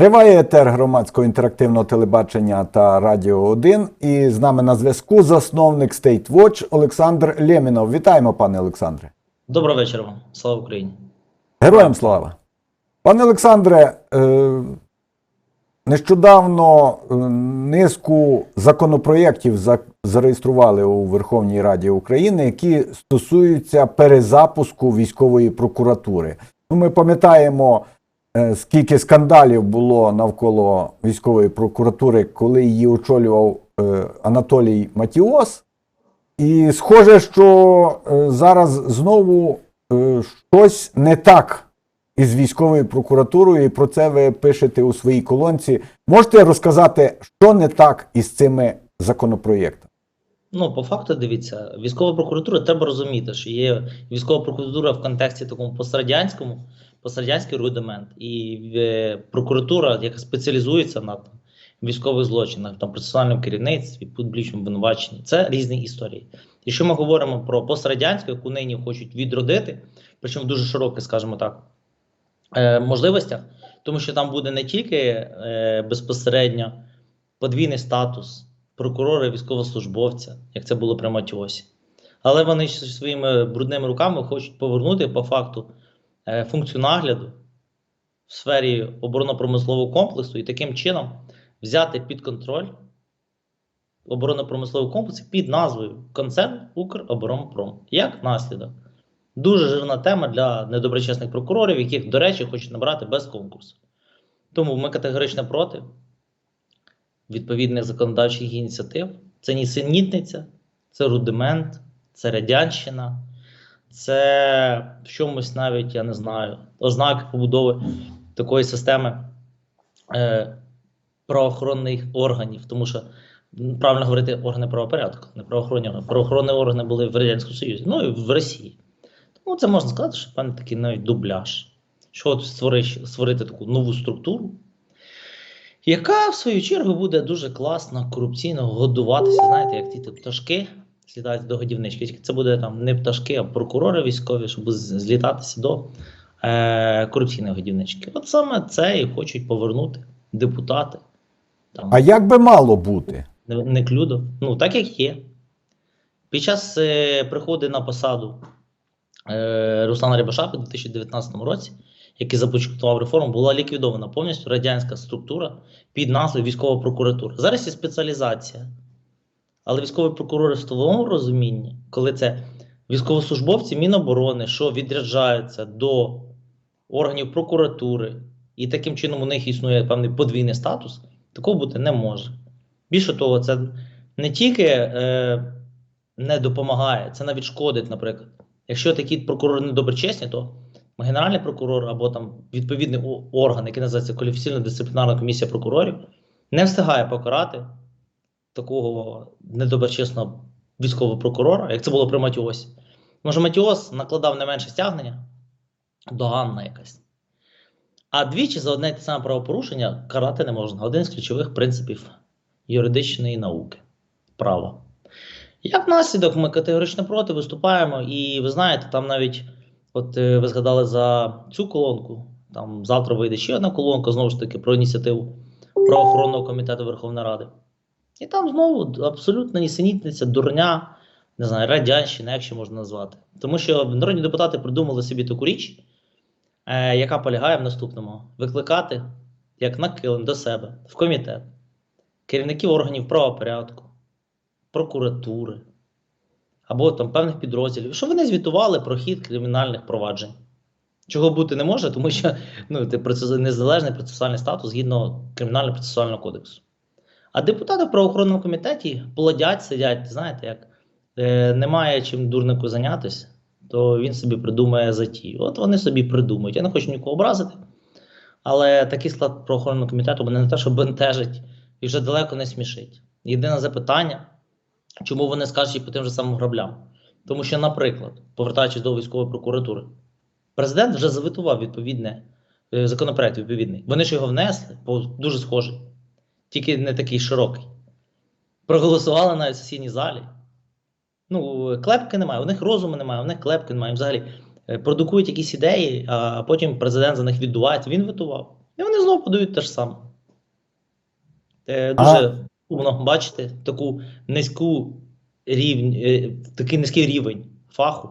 Триває етер громадського інтерактивного телебачення та Радіо 1. І з нами на зв'язку засновник State Watch Олександр Лємінов. Вітаємо, пане Олександре. Доброго вечора вам. Слава Україні. Героям слава. Пане Олександре, е, нещодавно е, низку законопроєктів зареєстрували у Верховній Раді України, які стосуються перезапуску військової прокуратури. Ну, ми пам'ятаємо, скільки скандалів було навколо військової прокуратури, коли її очолював е, Анатолій Матіос. І схоже, що е, зараз знову е, щось не так із військовою прокуратурою, і про це ви пишете у своїй колонці. Можете розказати, що не так із цими законопроєктами? Ну, по факту, дивіться, військова прокуратура треба розуміти, що є військова прокуратура в контексті такому пострадянському, пострадянський рудимент, і е, прокуратура, яка спеціалізується на там, військових злочинах, там процесуальному керівництві, публічному обвинуваченні. Це різні історії. Якщо ми говоримо про пострадянську, яку нині хочуть відродити, причому дуже широких, скажімо так, е, можливостях, тому що там буде не тільки е, безпосередньо подвійний статус прокурора військовослужбовця, як це було при Матіосі. Але вони своїми брудними руками хочуть повернути по факту е, функцію нагляду в сфері оборонно-промислового комплексу і таким чином взяти під контроль оборонно-промисловий комплекс під назвою Концерн Укроборонпром. Як наслідок. Дуже жирна тема для недоброчесних прокурорів, яких, до речі, хочуть набрати без конкурсу. Тому ми категорично проти відповідних законодавчих ініціатив. Це нісенітниця, це рудимент, це радянщина, це в чомусь навіть, я не знаю, ознаки побудови такої системи е, правоохоронних органів, тому що правильно говорити органи правопорядку, не правоохоронні органи. Правоохоронні органи були в Радянському Союзі, ну і в Росії. Тому це можна сказати, що певний такий навіть дубляж. Що створити, створити таку нову структуру, яка в свою чергу буде дуже класно корупційно годуватися, знаєте, як ті пташки злітають до годівнички. Це буде там не пташки, а прокурори військові, щоб злітатися до е, корупційної годівнички. От саме це і хочуть повернути депутати. Там, А як би мало бути? не, не клюдо. Ну, так як є. Під час е, приходу на посаду е, Руслана Рябошапи у 2019 році, який започаткував реформу, була ліквідована повністю радянська структура під назвою військова прокуратура. Зараз є спеціалізація. Але військові прокурори в тому розумінні, коли це військовослужбовці Міноборони, що відряджаються до органів прокуратури, і таким чином у них існує певний подвійний статус, такого бути не може. Більше того, це не тільки е, не допомагає, це навіть шкодить, наприклад. Якщо такі прокурори недоброчесні, то генеральний прокурор або там відповідний орган, який називається кваліфіційна дисциплінарна комісія прокурорів, не встигає покарати такого недоброчесного військового прокурора, як це було при Матіосі. Може, Матіос накладав не менше стягнення, доганна якась. А двічі за одне те саме правопорушення карати не можна. Один з ключових принципів юридичної науки права. Як наслідок, ми категорично проти виступаємо, і ви знаєте, там навіть, от е, ви згадали за цю колонку, там завтра вийде ще одна колонка, знову ж таки, про ініціативу правоохоронного комітету Верховної Ради. І там знову абсолютно нісенітниця, дурня, не знаю, радянщина, як ще можна назвати. Тому що народні депутати придумали собі таку річ, е, яка полягає в наступному: викликати як на килим до себе в комітет керівників органів правопорядку, прокуратури або там певних підрозділів, щоб вони звітували про хід кримінальних проваджень. Чого бути не може, тому що ну, це незалежний процесуальний статус згідно кримінального процесуального кодексу. А депутати в правоохоронному комітеті плодять, сидять, знаєте, як е, немає чим дурнику зайнятися, то він собі придумає затію. От вони собі придумають. Я не хочу нікого образити, але такий склад правоохоронного комітету мене не те, що бентежить і вже далеко не смішить. Єдине запитання, чому вони скажуть по тим же самим граблям? Тому що, наприклад, повертаючись до військової прокуратури, президент вже завитував відповідне е, законопроект відповідний. Вони ж його внесли, дуже схожий, тільки не такий широкий. Проголосували навіть в сесійній залі. Ну, клепки немає, у них розуму немає, у них клепки немає. Взагалі е, продукують якісь ідеї, а потім президент за них віддувається. Він витував. І вони знову подають те ж саме. Е, дуже сумно бачити таку низьку рівень, е, такий низький рівень фаху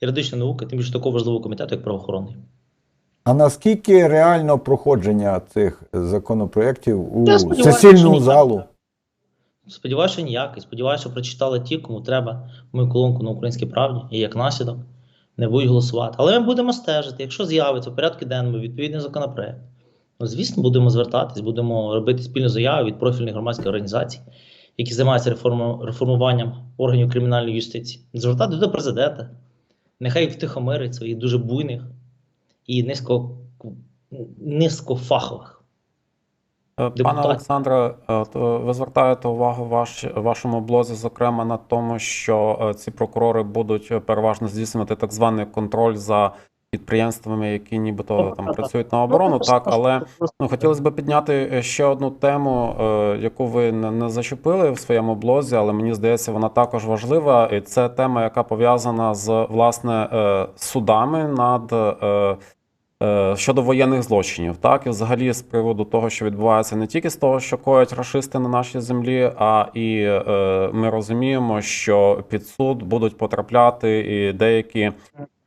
юридичної науки, тим більше такого важливого комітету, як правоохоронний. А наскільки реально проходження цих законопроєктів у ніяк. залу? Сподіваюся, що ніякий. Сподіваюся, що прочитали ті, кому треба мою колонку на українській правді, і як наслідок не будуть голосувати. Але ми будемо стежити, якщо з'явиться в порядку денному відповідний законопроект. Ну, звісно, будемо звертатись, будемо робити спільну заяву від профільних громадських організацій, які займаються реформу- реформуванням органів кримінальної юстиції. Звертати до президента. Нехай втихомирить своїх дуже буйних і низько, низькофахових. Е, Пане Олександре, е, ви звертаєте увагу ваш, вашому блозі, зокрема, на тому, що е, ці прокурори будуть е, переважно здійснювати так званий контроль за підприємствами, які нібито там працюють на оборону. Так, але ну, хотілося б підняти е, ще одну тему, е, яку ви не, не зачепили в своєму блозі, але мені здається, вона також важлива. І це тема, яка пов'язана з власне е, судами над. Щодо воєнних злочинів, так і взагалі з приводу того, що відбувається не тільки з того, що коять рашисти на нашій землі, а і е, ми розуміємо, що під суд будуть потрапляти і деякі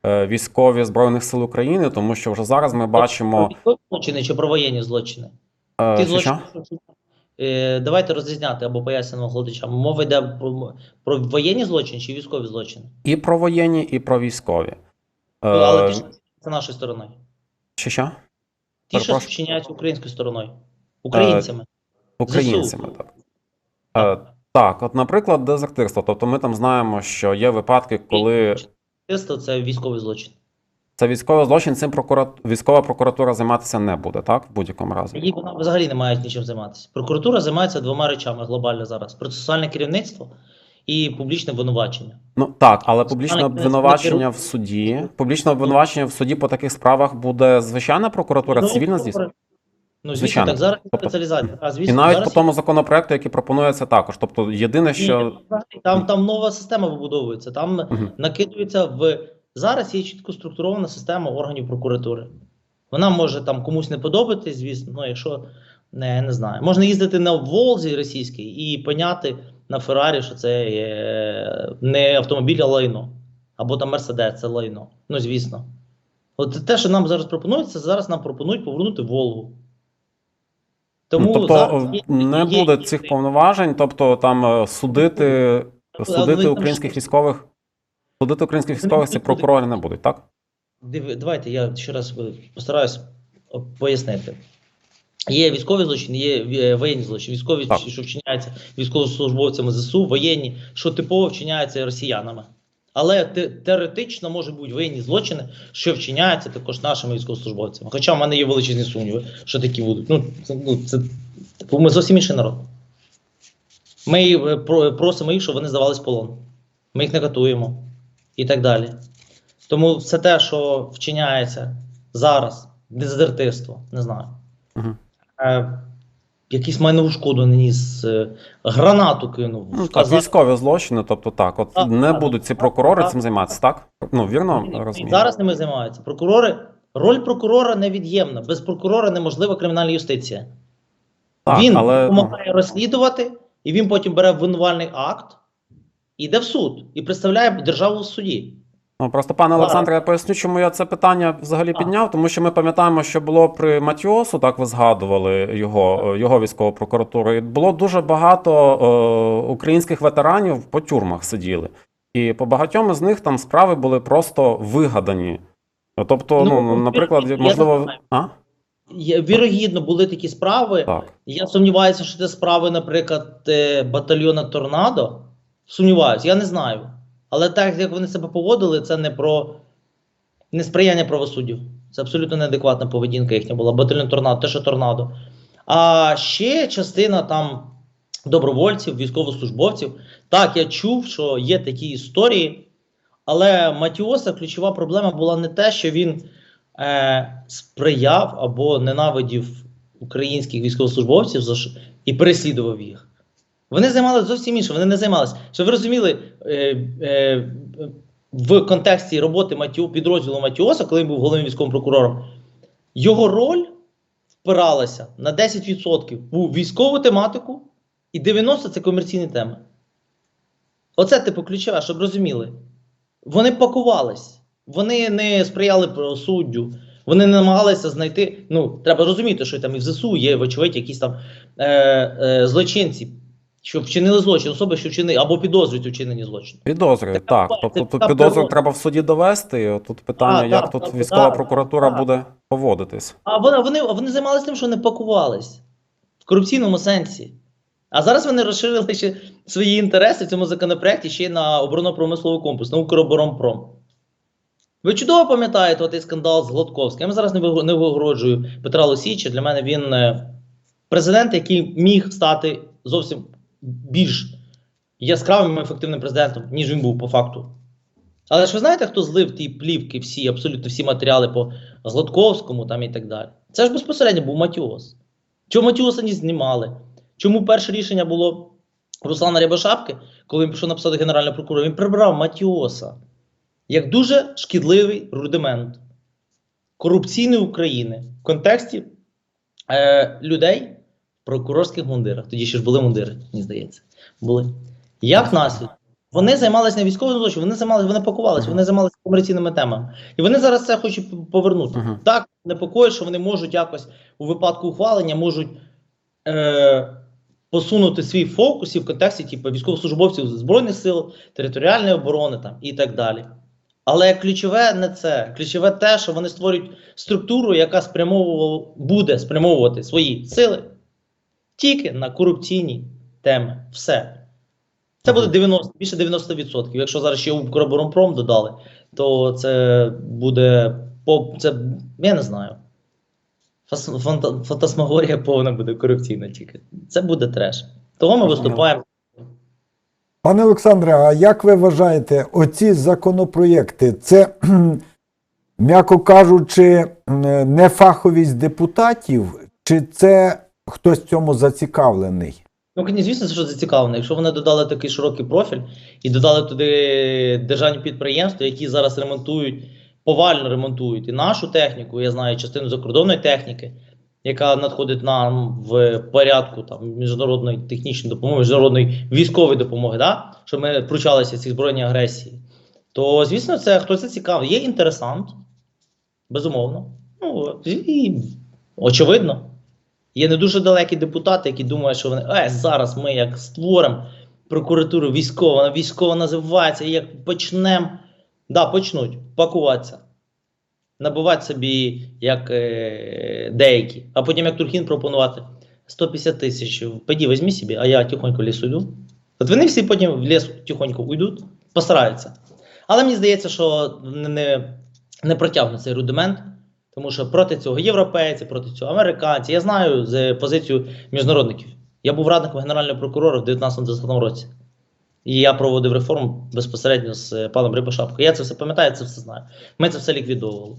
військові збройних сил України, тому що вже зараз ми бачимо Про військові злочини чи про воєнні злочини? е, Ті злочини, Е, давайте розрізняти або пояснимо глядачам. Мова йде про, про воєнні злочини чи військові злочини. і про воєнні, і про військові. Е, Ну, але ті, що це нашою стороною. що, що? Ті, що вчиняються українською стороною. Українцями. Українцями, ЗСУ. так. Е, так, от, наприклад, дезертирство. Тобто ми там знаємо, що є випадки, коли Тесто це військовий злочин. Це військовий злочин, цим прокура... військова прокуратура займатися не буде, так? В будь-якому разі. Їй вона взагалі не має нічим займатися. Прокуратура займається двома речами глобально зараз: процесуальне керівництво і публічне обвинувачення. Ну так, але публічне обвинувачення в суді. Публічне обвинувачення в суді по таких справах буде звичайна прокуратура, Ну, цивільна здійснює. Ну, звісно, Звичайно. так зараз Тобто- спеціалізація. А І навіть зараз по тому законопроекту, який пропонується також. Тобто, єдине, що Ні, там, там нова система вибудовується. Там Мгм. накидується в зараз є чітко структурована система органів прокуратури. Вона може там комусь не подобатись, звісно, ну якщо не, не знаю. Можна їздити на Волзі російській і поняти на Феррарі, що це є не автомобіль, а лайно. Або там Мерседес, це лайно. Ну, звісно. От те, що нам зараз пропонується, зараз нам пропонують повернути Волгу. Тому ну, тобто зараз є- не є- буде цих повноважень, тобто там е, судити, судити українських військових, судити українських військових ці прокурори не будуть, так? Давайте я ще раз е, постараюсь е, пояснити. Є військові злочини, є е, воєнні злочини. Військові, Так. що вчиняються військовослужбовцями ЗСУ, воєнні, що типово вчиняються росіянами. Але те- теоретично можуть бути воєнні злочини, що вчиняються також нашими військовослужбовцями. Хоча в мене є величезні сумніви, що такі будуть. Ну, це, ну, це, типу, ми зовсім інший народ. Ми е, просимо їх, щоб вони здавались в полон. Ми їх не катуємо і так далі. Тому все те, що вчиняється зараз, дезертирство, не знаю. Мгм. Якийсь майнову шкоду наніс, е, гранату кинув. Ну, так, військові злочини, тобто так, от Так, не так, будуть ці прокурори так. цим займатися, так? Ну, вірно розумію. Зараз ними займаються. Прокурори, роль прокурора невід'ємна. Без прокурора неможлива кримінальна юстиція. Так, він але, допомагає розслідувати, і він потім бере обвинувальний акт, і йде в суд, і представляє державу в суді. Ну, просто, пане Олександре, я поясню, чому я це питання взагалі підняв, тому що ми пам'ятаємо, що було при Матіосу, так ви згадували його, його військову прокуратуру. І було дуже багато е, українських ветеранів по тюрмах сиділи. І по багатьом із них там справи були просто вигадані. Тобто, ну, Ну, наприклад, я можливо. А? Вірогідно, були такі справи. Так. Я сумніваюся, що це справи, наприклад, е, батальйона Торнадо. Сумніваюся, я не знаю. Але так, як вони себе поводили, це не про несприяння правосуддю. Це абсолютно неадекватна поведінка їхня була. Батальйон Торнадо, те, що торнадо. А ще частина там добровольців, військовослужбовців. Так, я чув, що є такі історії. Але Матіоса ключова проблема була не те, що він е, сприяв або ненавидів українських військовослужбовців і переслідував їх. Вони займалися зовсім іншим. Вони не займалися. Щоб ви розуміли, е, е, в контексті роботи Матіо, підрозділу Матіоса, коли він був головним військовим прокурором, його роль впиралася на 10% у військову тематику, і 90% це комерційні теми. Оце типу ключове, щоб розуміли. Вони пакувались, вони не сприяли правосуддю, вони не намагалися знайти. Ну, треба розуміти, що там і в ЗСУ є, вочевидь, якісь там е, е, злочинці, що вчинили злочин, особи, що вчинили або підозрюють у вчиненні злочину. Підозрюють, так. Тобто така підозру треба в суді довести. Тут питання, А, як так, тут так, військова так, прокуратура так. буде поводитись. А вони, вони, вони займалися тим, що не пакувались в корупційному сенсі. А зараз вони розширили ще свої інтереси в цьому законопроекті ще й на оборонно-промисловий комплекс, на Укроборонпром. Ви чудово пам'ятаєте той скандал з Гладковським. Я зараз не вигороджую Петра Лосіча. Для мене він е, президент, який міг стати зовсім більш яскравим і ефективним президентом, ніж він був по факту. Але ж ви знаєте, хто злив ті плівки, всі, абсолютно всі матеріали по Златковському там і так далі. Це ж безпосередньо був Матіос. Чому Матіоса не знімали? Чому перше рішення було Руслана Рябошапки, коли він пішов на посаду Генерального прокурора, він прибрав Матіоса як дуже шкідливий рудимент корупційної України в контексті е, людей прокурорських мундирах. Тоді ще ж були мундири, мені здається. Були. Як наслідок? Вони займалися не військовим злочином, вони займалися, вони пакувалися, Мгм. вони займалися комерційними темами. І вони зараз це хочуть повернути. Мгм. Так, непокоїть, що вони можуть якось у випадку ухвалення можуть е, посунути свій фокус і в контексті типу, військовослужбовців Збройних сил, територіальної оборони там, і так далі. Але ключове не це. Ключове те, що вони створюють структуру, яка спрямовувала, буде спрямовувати свої сили тільки на корупційні теми. Все. Це буде 90, більше 90%. Якщо зараз ще Укроборонпром додали, то це буде це, я не знаю. Фантасмагорія повна буде корупційна тільки. Це буде треш. Того ми виступаємо. Пане Олександре, а як ви вважаєте, оці законопроєкти це, м'яко кажучи, нефаховість депутатів, чи це хтось в цьому зацікавлений? Ну, звісно, що зацікавлено. Якщо вони додали такий широкий профіль і додали туди державні підприємства, які зараз ремонтують, повально ремонтують і нашу техніку, я знаю частину закордонної техніки, яка надходить нам в порядку там, міжнародної технічної допомоги, міжнародної військової допомоги, да? щоб ми пручалися цій збройній агресії, то звісно, це хтось зацікавлений. Є інтересант, безумовно. Ну, і очевидно. Є не дуже далекі депутати, які думають, що вони е, зараз ми як створимо прокуратуру військову, вона військова називається, і як почнемо, да, почнуть пакуватися, набувати собі як е, деякі, а потім як Турхін пропонувати 150 тисяч. Піди, візьми собі, а я тихонько в ліс уйду. От вони всі потім в ліс тихонько уйдуть, постараються. Але мені здається, що не, не, не цей рудимент. Тому що проти цього європейці, проти цього американці. Я знаю з позицію міжнародників. Я був радником генерального прокурора в 19-20 році. І я проводив реформу безпосередньо з е, паном Рибошапкою. Я це все пам'ятаю, це все знаю. Ми це все ліквідовували.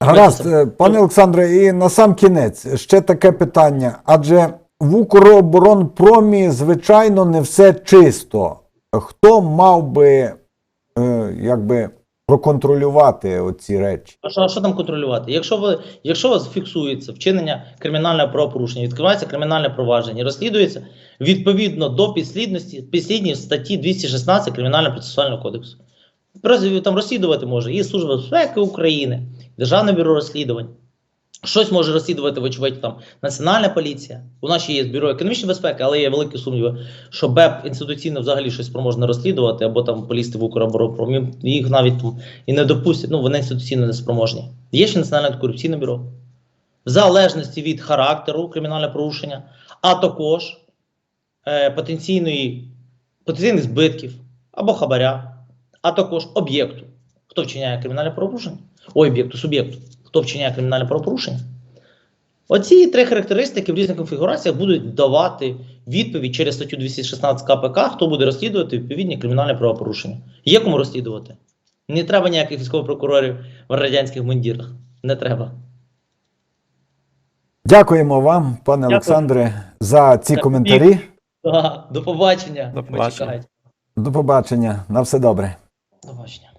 Гаразд, це- е, пане Олександре, і на сам кінець ще таке питання. Адже в Укроборонпромі, звичайно, не все чисто. Хто мав би е, якби проконтролювати оці речі? А що, а що там контролювати? Якщо ви, якщо вас фіксується вчинення кримінального правопорушення, відкривається кримінальне провадження, розслідується відповідно до підслідності, підслідність статті 216 Кримінального процесуального кодексу. Там розслідувати може і Служба безпеки України, Державне бюро розслідувань. Щось може розслідувати, вочевидь, там Національна поліція. У нас ще є бюро економічної безпеки, але є великі сумніви, що БЕП інституційно взагалі щось спроможне розслідувати або там полізти в Укроборонпром. Їх навіть там і не допустять. Ну вони інституційно не спроможні. Є ще Національне антикорупційне бюро. В залежності від характеру кримінального порушення, а також е, потенційної, потенційних збитків або хабаря, а також об'єкту. Хто вчиняє кримінальне правопорушення? Ой, об'єкту, суб'єкту. Хто вчиняє кримінальне правопорушення? Оці три характеристики в різних конфігураціях будуть давати відповідь через статтю 216 КПК, хто буде розслідувати відповідні кримінальні правопорушення. Є кому розслідувати. Не треба ніяких військових прокурорів в радянських мундірах. Не треба. Дякуємо вам, пане Дякую. Олександре, за ці Так, коментарі. До побачення. До побачення. До побачення. На все добре. До побачення.